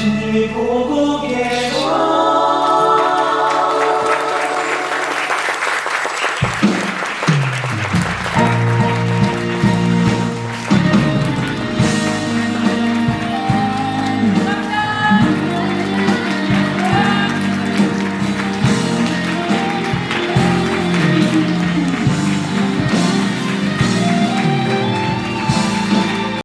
주님이 보고 계시